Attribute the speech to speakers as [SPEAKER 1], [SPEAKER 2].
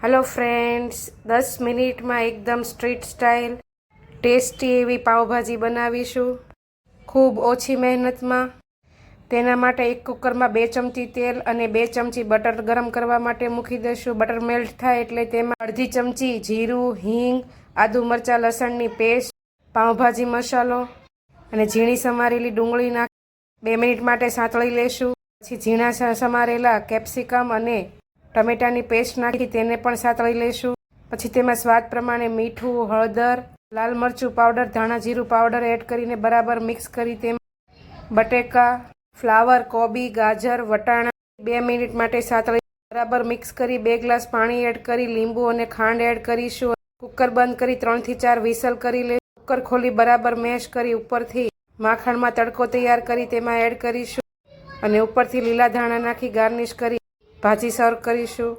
[SPEAKER 1] Hello friends દસ મિનિટમાં એકદમ સ્ટ્રીટ સ્ટાઇલ ટેસ્ટી એવી પાવભાજી બનાવીશું. ખૂબ ઓછી મહેનતમાં. તેના માટે એક કુકરમાં બે ચમચી તેલ અને બે ચમચી બટર ગરમ કરવા માટે મૂકી દઈશું. બટર મેલ્ટ થાય એટલે તેમાં અડધી ચમચી જીરું, હિંગ, આદુ મરચાં, લસણની પેસ્ટ પાવભાજી મસાલો અને ઝીણી સમારેલી ડુંગળી નાખ બે મિનિટ માટે સાંતળી લેશું પછી ઝીણા સમારેલા કેપ્સિકમ અને ટમેટાની પેસ્ટ નાખી તેને પણ સાતળી લઈશું. પછી તેમાં સ્વાદ પ્રમાણે મીઠું, હળદર, લાલ મરચું પાવડર, ધાણા જીરું પાવડર એડ કરીને બરાબર મિક્સ કરી તેમાં બટેકા, ફ્લાવર, કોબી, ગાજર, વટાણા બે મિનિટ માટે સાતળી બરાબર મિક્સ કરી બે ગ્લાસ પાણી એડ કરી લીંબુ અને ખાંડ એડ કરીશું. કુકર બંધ કરી ત્રણથી ચાર વિસલ કરી લે કુકર ખોલી બરાબર મેશ કરી ઉપરથી માખણમાં તડકો તૈયાર કરી તેમાં એડ કરીશું. અને ઉપરથી લીલા ધાણા નાખી ગાર્નિશ કરી ભાજી સર્વ કરીશું.